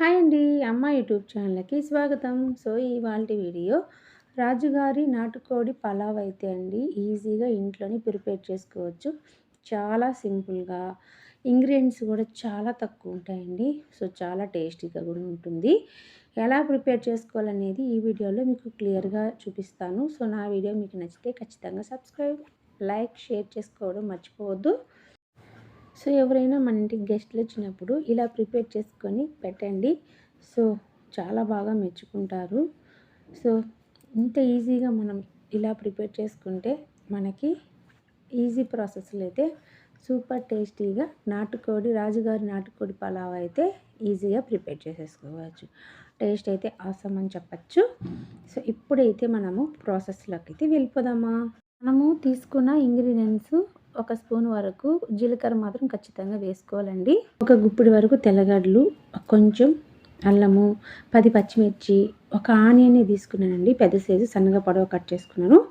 Hi అండి అమ్మ YouTube ఛానల్కి స్వాగతం. సో ఇవాళ వీడియో రాజుగారి నాటుకోడి పలావ్ అయితే అండి ఈజీగా ఇంట్లోనే ప్రిపేర్ చేసుకోవచ్చు. చాలా సింపుల్గా. ఇంగ్రీడియంట్స్ కూడా చాలా తక్కువ ఉంటాయండి సో చాలా టేస్టీగా కూడా ఉంటుంది. ఎలా ప్రిపేర్ చేసుకోవాలనేది ఈ వీడియోలో మీకు క్లియర్గా చూపిస్తాను. సో నా వీడియో మీకు నచ్చితే ఖచ్చితంగా సబ్స్క్రైబ్ లైక్ షేర్ చేసుకోవడం మర్చిపోవద్దు. సో ఎవరైనా మన ఇంటికి గెస్ట్లు వచ్చినప్పుడు ఇలా ప్రిపేర్ చేసుకొని పెట్టండి. సో చాలా బాగా మెచ్చుకుంటారు. సో ఇంత ఈజీగా మనం ఇలా ప్రిపేర్ చేసుకుంటే మనకి ఈజీ ప్రాసెస్లో అయితే సూపర్ టేస్టీగా నాటుకోడి రాజుగారి నాటుకోడి పలావ్ అయితే ఈజీగా ప్రిపేర్ చేసేసుకోవచ్చు. టేస్ట్ అయితే అవసరం అని చెప్పచ్చు. సో ఇప్పుడైతే మనము ప్రాసెస్లోకి అయితే వెళ్ళిపోదామా? మనము తీసుకున్న ఇంగ్రీడియంట్స్ ఒక స్పూన్ వరకు జీలకర్ర మాత్రం ఖచ్చితంగా వేసుకోవాలండి. ఒక గుప్పిడి వరకు తెల్లగడ్డలు కొంచెం అల్లము పది పచ్చిమిర్చి ఒక ఆనియన్ని తీసుకున్నానండి. పెద్ద సైజు సన్నగా పొడవ కట్ చేసుకున్నాను.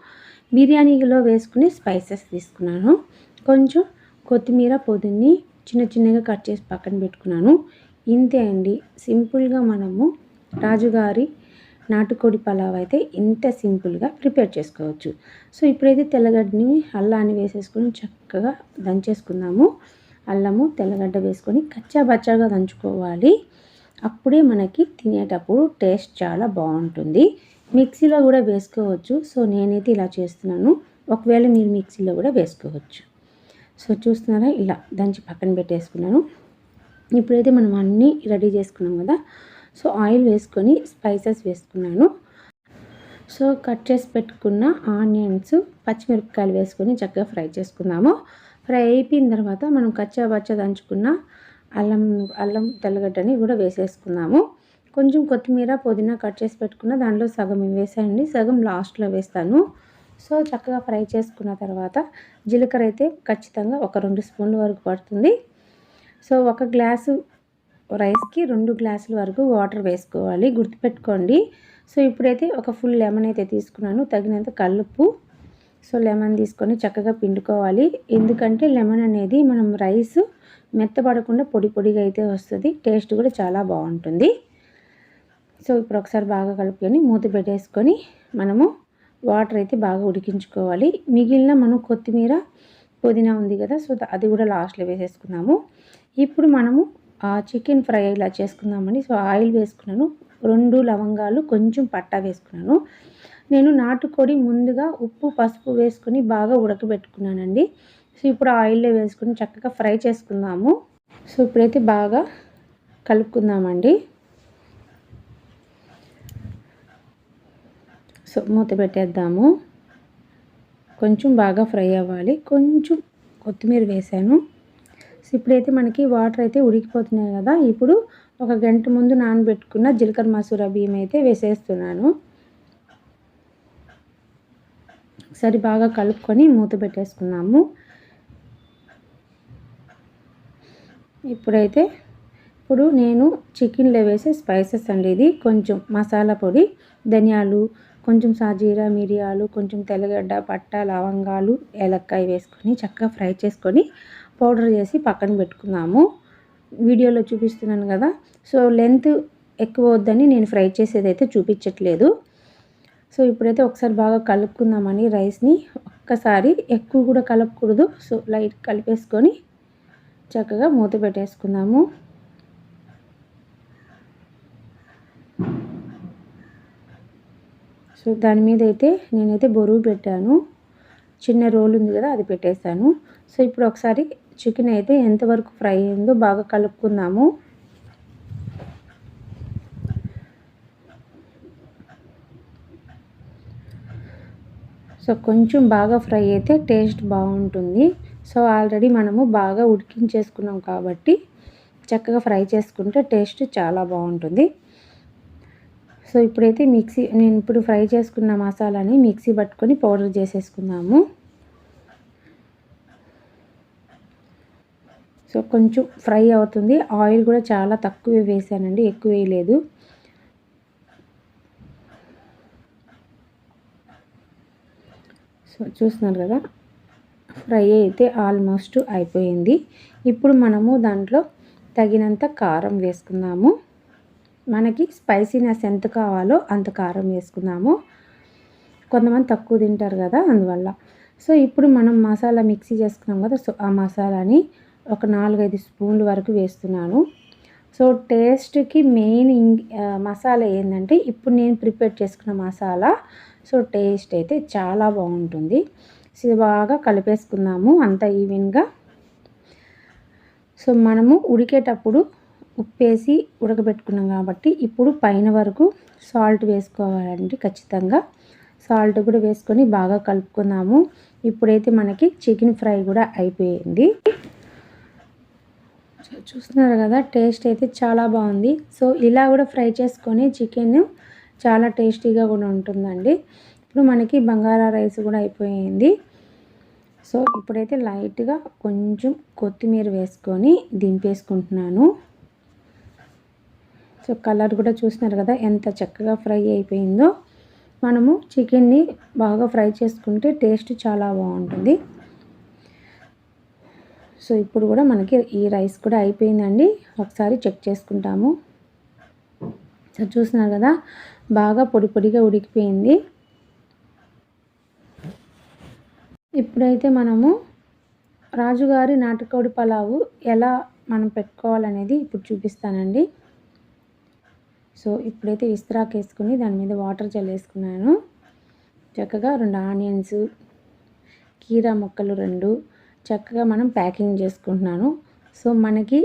బిర్యానీలో వేసుకుని స్పైసెస్ తీసుకున్నాను. కొంచెం కొత్తిమీర పొదున్ని చిన్న చిన్నగా కట్ చేసి పక్కన పెట్టుకున్నాను. ఇంతే అండి. సింపుల్గా మనము రాజుగారి నాటుకోడి పలావ్ అయితే ఇంత సింపుల్గా ప్రిపేర్ చేసుకోవచ్చు. సో ఇప్పుడైతే తెల్లగడ్డని అల్లాన్ని వేసేసుకొని చక్కగా దంచేసుకుందాము. అల్లము తెల్లగడ్డ వేసుకొని కచ్చా బచ్చాగా దంచుకోవాలి. అప్పుడే మనకి తినేటప్పుడు టేస్ట్ చాలా బాగుంటుంది. మిక్సీలో కూడా వేసుకోవచ్చు. సో నేనైతే ఇలా చేస్తున్నాను. ఒకవేళ మీరు మిక్సీలో కూడా వేసుకోవచ్చు. సో చూస్తున్నారా? ఇలా దంచి పక్కన పెట్టేసుకున్నాను. ఇప్పుడైతే మనం అన్నీ రెడీ చేసుకున్నాం కదా? సో ఆయిల్ వేసుకొని స్పైసెస్ వేసుకున్నాను. సో కట్ చేసి పెట్టుకున్న ఆనియన్స్ పచ్చిమిరపకాయలు వేసుకొని చక్కగా ఫ్రై చేసుకుందాము. ఫ్రై అయిపోయిన తర్వాత మనం కచ్చా బచ్చా దంచుకున్న అల్లం అల్లం తెల్లగడ్డని కూడా వేసేసుకుందాము. కొంచెం కొత్తిమీర పుదీనా కట్ చేసి పెట్టుకున్న దాంట్లో సగం వేసానండి సగం లాస్ట్లో వేస్తాను. సో చక్కగా ఫ్రై చేసుకున్న తర్వాత జీలకర్ర అయితే ఖచ్చితంగా ఒక రెండు స్పూన్ల వరకు పడుతుంది. సో ఒక గ్లాసు రైస్కి రెండు గ్లాసుల వరకు వాటర్ వేసుకోవాలి గుర్తుపెట్టుకోండి. సో ఇప్పుడైతే ఒక ఫుల్ లెమన్ అయితే తీసుకున్నాను తగినంత కలుపు సో లెమన్ తీసుకొని చక్కగా పిండుకోవాలి. ఎందుకంటే లెమన్ అనేది మనం రైస్ మెత్తపడకుండా పొడి పొడిగా అయితే వస్తుంది టేస్ట్ కూడా చాలా బాగుంటుంది. సో ఇప్పుడు ఒకసారి బాగా కలుపుకొని మూత పెట్టేసుకొని మనము వాటర్ అయితే బాగా ఉడికించుకోవాలి. మిగిలిన మనం కొత్తిమీర పుదీనా ఉంది కదా సో అది కూడా లాస్ట్లో వేసేసుకున్నాము. ఇప్పుడు మనము చికెన్ ఫ్రై ఇలా చేసుకుందామని సో ఆయిల్ వేసుకున్నాను. రెండు లవంగాలు కొంచెం పట్టా వేసుకున్నాను. నేను నాటుకోడి ముందుగా ఉప్పు పసుపు వేసుకుని బాగా ఉడకబెట్టుకున్నానండి. సో ఇప్పుడు ఆయిల్లో వేసుకుని చక్కగా ఫ్రై చేసుకుందాము. సో ఇప్పుడైతే బాగా కలుపుకుందామండి. సో మూత పెట్టేద్దాము. కొంచెం బాగా ఫ్రై అవ్వాలి. కొంచెం కొత్తిమీర వేసాను. సో ఇప్పుడైతే మనకి వాటర్ అయితే ఉడికిపోతున్నాయి కదా. ఇప్పుడు ఒక గంట ముందు నానబెట్టుకున్న జీలకర్ర మసూర బియ్యం అయితే వేసేస్తున్నాను. ఒకసారి బాగా కలుపుకొని మూత పెట్టేసుకున్నాము. ఇప్పుడైతే ఇప్పుడు నేను చికెన్లో వేసే స్పైసెస్ అండి ఇది. కొంచెం మసాలా పొడి ధనియాలు కొంచెం సాజీరా మిరియాలు కొంచెం తెల్లగడ్డ పట్ట లవంగాలు ఏలక్కాయ వేసుకొని చక్కగా ఫ్రై చేసుకొని పౌడర్ చేసి పక్కన పెట్టుకున్నాము. వీడియోలో చూపిస్తున్నాను కదా. సో లెంత్ ఎక్కువ వద్దని నేను ఫ్రై చేసేది అయితే చూపించట్లేదు. సో ఇప్పుడైతే ఒకసారి బాగా కలుపుకుందామని రైస్ని ఒక్కసారి ఎక్కువ కూడా కలపకూడదు. సో లైట్ కలిపేసుకొని చక్కగా మూత పెట్టేసుకుందాము. సో దాని మీద అయితే నేనైతే బరువు పెట్టాను. చిన్న రోల్ ఉంది కదా అది పెట్టేశాను సో ఇప్పుడు ఒకసారి చికెన్ అయితే ఎంతవరకు ఫ్రై అయిందో బాగా కలుపుకుందాము. సో కొంచెం బాగా ఫ్రై అయితే టేస్ట్ బాగుంటుంది. సో ఆల్రెడీ మనము బాగా ఉడికించేసుకున్నాం కాబట్టి చక్కగా ఫ్రై చేసుకుంటే టేస్ట్ చాలా బాగుంటుంది. సో ఇప్పుడైతే మిక్సీ నేను ఇప్పుడు ఫ్రై చేసుకున్న మసాలాని మిక్సీ పట్టుకొని పౌడర్ చేసేసుకుందాము. సో కొంచెం ఫ్రై అవుతుంది. ఆయిల్ కూడా చాలా తక్కువ వేసానండి ఎక్కువ వేయలేదు. సో చూస్తున్నారు కదా ఫ్రై అయితే ఆల్మోస్ట్ అయిపోయింది. ఇప్పుడు మనము దాంట్లో తగినంత కారం వేసుకుందాము. మనకి స్పైసీనెస్ ఎంత కావాలో అంత కారం వేసుకుందాము. కొంతమంది తక్కువ తింటారు కదా అందువల్ల. సో ఇప్పుడు మనం మసాలా మిక్సీ చేసుకున్నాం కదా సో ఆ మసాలాని ఒక నాలుగైదు స్పూన్ల వరకు వేస్తున్నాను. సో టేస్ట్కి మెయిన్ మసాలా ఏంటంటే ఇప్పుడు నేను ప్రిపేర్ చేసుకున్న మసాలా. సో టేస్ట్ అయితే చాలా బాగుంటుంది. సో బాగా కలిపేసుకుందాము అంత ఈవెన్గా. సో మనము ఉడికేటప్పుడు ఉప్పేసి ఉడకబెట్టుకున్నాం కాబట్టి ఇప్పుడు పైన వరకు సాల్ట్ వేసుకోవాలండి ఖచ్చితంగా. సాల్ట్ కూడా వేసుకొని బాగా కలుపుకుందాము. ఇప్పుడైతే మనకి చికెన్ ఫ్రై కూడా అయిపోయింది. చూస్తున్నారు కదా టేస్ట్ అయితే చాలా బాగుంది. సో ఇలా కూడా ఫ్రై చేసుకొని చికెన్ చాలా టేస్టీగా కూడా ఉంటుందండి. ఇప్పుడు మనకి బంగారా రైస్ కూడా అయిపోయింది. సో ఇప్పుడైతే లైట్గా కొంచెం కొత్తిమీర వేసుకొని దింపేసుకుంటున్నాను. సో కలర్ కూడా చూస్తున్నారు కదా ఎంత చక్కగా ఫ్రై అయిపోయిందో. మనము చికెన్ని బాగా ఫ్రై చేసుకుంటే టేస్ట్ చాలా బాగుంటుంది. సో ఇప్పుడు కూడా మనకి ఈ రైస్ కూడా అయిపోయిందండి. ఒకసారి చెక్ చేసుకుంటాము. సో చూస్తున్నారు కదా బాగా పొడి పొడిగా ఉడికిపోయింది. ఇప్పుడైతే మనము రాజుగారి నాటుకోడి పలావు ఎలా మనం పెట్టుకోవాలనేది ఇప్పుడు చూపిస్తానండి. సో ఇప్పుడైతే విస్తరాకు వేసుకుని దాని మీద వాటర్ చల్లేసుకున్నాను చక్కగా రెండు ఆనియన్స్ కీరా ముక్కలు రెండు చక్కగా మనం ప్యాకింగ్ చేసుకుంటున్నాను. సో మనకి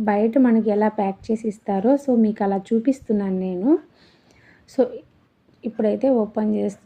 బయట మనకి ఎలా ప్యాక్ చేసి ఇస్తారో సో మీకు అలా చూపిస్తున్నాను నేను. సో ఇప్పుడైతే ఓపెన్ చేస్తున్నాను